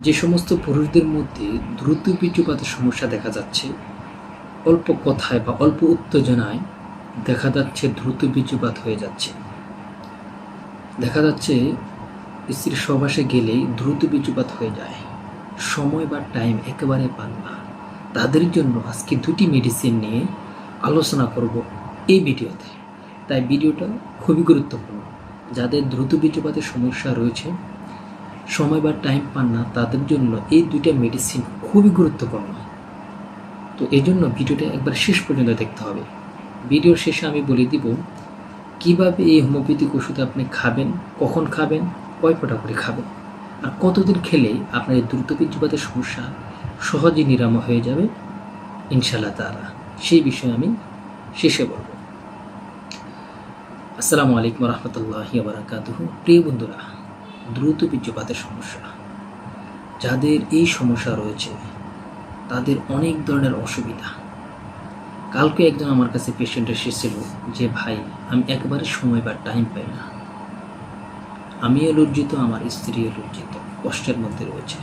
যে সমস্ত পুরুষদের মধ্যে দ্রুত বীর্যপাতের সমস্যা দেখা যাচ্ছে, অল্প কথায় বা অল্প উত্তেজনায় দেখা যাচ্ছে দ্রুত বীর্যপাত হয়ে যাচ্ছে। দেখা যাচ্ছে স্ত্রীর সবাসে গেলেই দ্রুত বীর্যপাত হয়ে যায়। সময় বা টাইম একেবারে পান না। তাদের জন্য আজকে দুটি মেডিসিন নিয়ে আলোচনা করব এই ভিডিওতে। তাই ভিডিওটা খুবই গুরুত্বপূর্ণ। যাদের দ্রুত বীর্যপাতের সমস্যা রয়েছে সময় বা টাইম পান না, তাদের জন্য এই দুইটা মেডিসিন খুবই গুরুত্বপূর্ণ। তো এই জন্য ভিডিওটা একবার শেষ পর্যন্ত দেখতে হবে। ভিডিওর শেষে আমি বলে দিব, কীভাবে এই হোমিওপ্যাথিক ওষুধ আপনি খাবেন, কখন খাবেন, কয় ফোটা করে খাবেন, আর কতদিন খেলে আপনার এই দ্রুত বীর্যপাতের সমস্যা সহজেই নিরাময় হয়ে যাবে ইনশাল্লাহ তারা সেই বিষয়ে আমি শেষে বলব। আসসালামু আলাইকুম রহমতুল্লাহি বারাকাতুহ। প্রিয় বন্ধুরা দ্রুত বীর্যপাতের সমস্যা। যাদের এই সমস্যা রয়েছে, তাদের অনেক ধরনের অসুবিধা। কালকে একজন আমার কাছে পেশেন্ট এসেছিল যে, ভাই, আমি একবারে সময় বা টাইম পাই না। আমিও লজ্জিত, আমার স্ত্রীও লজ্জিত, কষ্টের মধ্যে রয়েছে।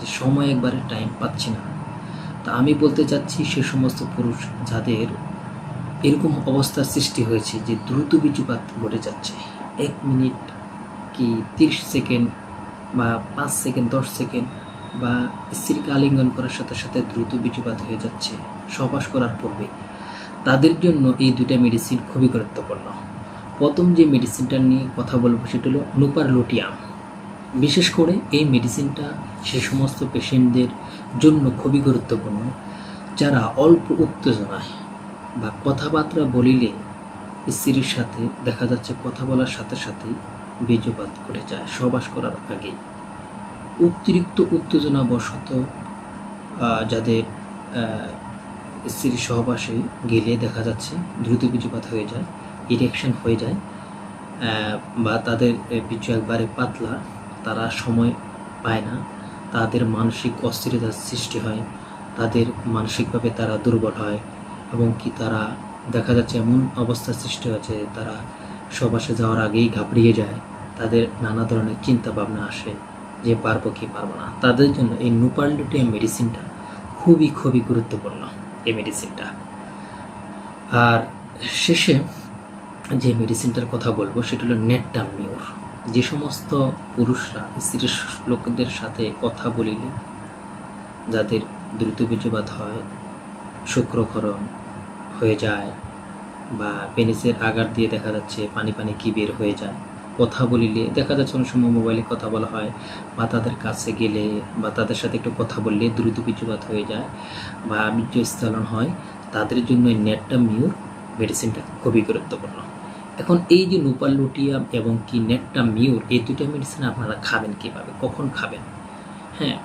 যে, সময় একবারে টাইম পাচ্ছি না। তা আমি বলতে চাচ্ছি, সে সমস্ত পুরুষ যাদের এরকম অবস্থার সৃষ্টি হয়েছে যে, দ্রুত বীর্যপাত ঘটে যাচ্ছে, এক মিনিট কি তিরিশ সেকেন্ড বা পাঁচ সেকেন্ড, দশ সেকেন্ড বা স্ত্রীকে আলিঙ্গন করার সাথে সাথে দ্রুত বীর্যপাত হয়ে যাচ্ছে সবাস করার পূর্বে। তাদের জন্য এই দুইটা মেডিসিন খুবই গুরুত্বপূর্ণ। প্রথম যে মেডিসিনটা নিয়ে কথা বলব সেটা হলো নুপার লোটিয়াম বিশেষ করে এই মেডিসিনটা সে সমস্ত পেশেন্টদের জন্য খুবই গুরুত্বপূর্ণ। যারা অল্প উত্তেজনায় বা কথাবার্তা বলিলে স্ত্রীর সাথে দেখা যাচ্ছে কথা বলার সাথে সাথেই বীর্যপাত করে যায় সবাস করার আগেই অতিরিক্ত উত্তেজনা বশত যাদের স্ত্রীর সহবাসে গেলে দেখা যাচ্ছে দ্রুত বীর্যপাত হয়ে যায় ইরেকশন হয়ে যায় বা তাদের বীর্য একবারে পাতলা, তারা সময় পায় না, তাদের মানসিক অস্থিরতার সৃষ্টি হয়, তাদের মানসিকভাবে তারা দুর্বল হয়, এবং কি তারা দেখা যাচ্ছে এমন অবস্থার সৃষ্টি হয়েছে, তারা সবাসে যাওয়ার আগেই ঘাবড়িয়ে যায়। তাদের নানা ধরনের চিন্তা ভাবনা আসে যে পারব কি পারব না। তাদের জন্য এই নুপারলিটিয়া মেডিসিনটা খুবই খুবই গুরুত্বপূর্ণ, এই মেডিসিনটা আর শেষে যে মেডিসিনটার কথা বলব, সেটা হলো নেটটামিওর। যে সমস্ত পুরুষরা স্ত্রীর লোকদের সাথে কথা বলিলে যাদের দ্রুত বীর্যপাত হয়, শুক্রক্ষরণ হয়ে যায় বা পেনিসের আগার দিয়ে দেখা যাচ্ছে, পানি পানি কি বের হয়ে যায় কথা বলিলে, দেখা যাচ্ছে অনেক সময় মোবাইলে কথা বলা হয় বা তাদের কাছে গেলে বা তাদের সাথে একটু কথা বললে দ্রুত বীর্যপাত হয়ে যায় বা বীর্য স্থলন হয়, তাদের জন্য নেটটা মিউর মেডিসিনটা খুবই গুরুত্বপূর্ণ। এখন এই যে লুটিয়াম এবং কি নেটটা মিউর এই দুটো মেডিসিন আপনারা খাবেন কীভাবে? কখন খাবেন? হ্যাঁ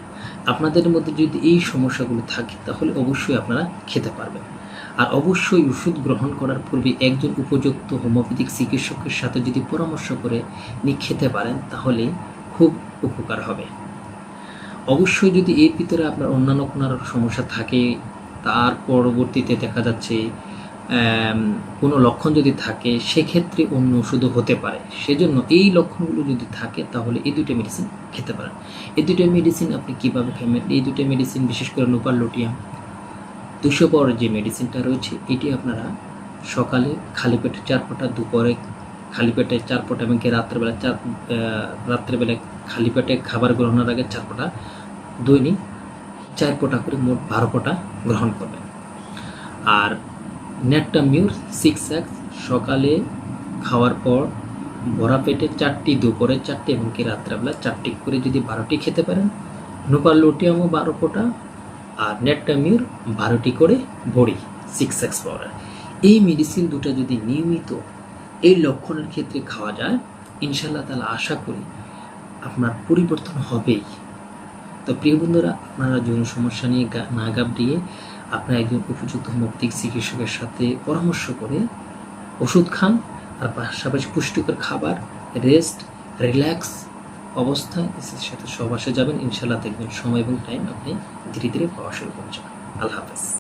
আপনাদের মধ্যে যদি এই সমস্যাগুলো থাকে, তাহলে অবশ্যই আপনারা খেতে পারবেন। আর অবশ্যই ওষুধ গ্রহণ করার পূর্বে একজন উপযুক্ত হোমিওপ্যাথিক চিকিৎসকের সাথে যদি পরামর্শ করে নি খেতে পারেন, তাহলে খুব উপকার হবে। অবশ্যই যদি এর ভিতরে আপনার অন্যান্য কোনো সমস্যা থাকে, তার পরবর্তীতে দেখা যাচ্ছে কোনো লক্ষণ যদি থাকে, সেক্ষেত্রে অন্য ওষুধও হতে পারে। সেজন্য এই লক্ষণগুলো যদি থাকে, তাহলে এই দুইটা মেডিসিন খেতে পারেন। এই দুইটা মেডিসিন আপনি কীভাবে খাবেন? এই দুইটা মেডিসিন বিশেষ করে নোপার লোটিয়াম দুশো পাওয়ার যে মেডিসিনটা রয়েছে, এটি আপনারা সকালে খালি পেটে চার ফোঁটা, দুপুরে খালি পেটে চার ফোঁটা এবং কি রাত্রেবেলা চার রাত্রেবেলা খালি পেটে খাবার গ্রহণের আগে চার ফোঁটা, দৈনিক চার ফোঁটা করে মোট বারো ফোঁটা গ্রহণ করবেন। আর নেটটা মিউর সিক্স এক্স সকালে খাওয়ার পর ভরা পেটে চারটি, দুপুরে চারটি এবং কি রাত্রেবেলা চারটি করে যদি বারোটি খেতে পারেন নোপার লোটিয়ামও বারো ফোঁটা আর নেটটামিউর বারোটি করে বড়ি সিক্স এক্স পাউডার এই মেডিসিন দুটো যদি নিয়মিত এই লক্ষণের ক্ষেত্রে খাওয়া যায় ইনশাল্লাহ তাহলে আশা করি আপনার পরিবর্তন হবেই। তো প্রিয় বন্ধুরা, আপনারা যৌন সমস্যা নিয়ে না ঘাবড়িয়ে আপনারা একজন উপযুক্ত হোমিওপ্যাথিক চিকিৎসকের সাথে পরামর্শ করে ওষুধ খান, আর পাশাপাশি পুষ্টিকর খাবার রেস্ট রিল্যাক্স অবস্থায় এসির সাথে সবাসে যাবেন। ইনশাল্লাহ দেখবেন সময় এবং টাইম আপনি ধীরে ধীরে পাওয়া শুরু করছেন। আল্লাহ হাফেজ।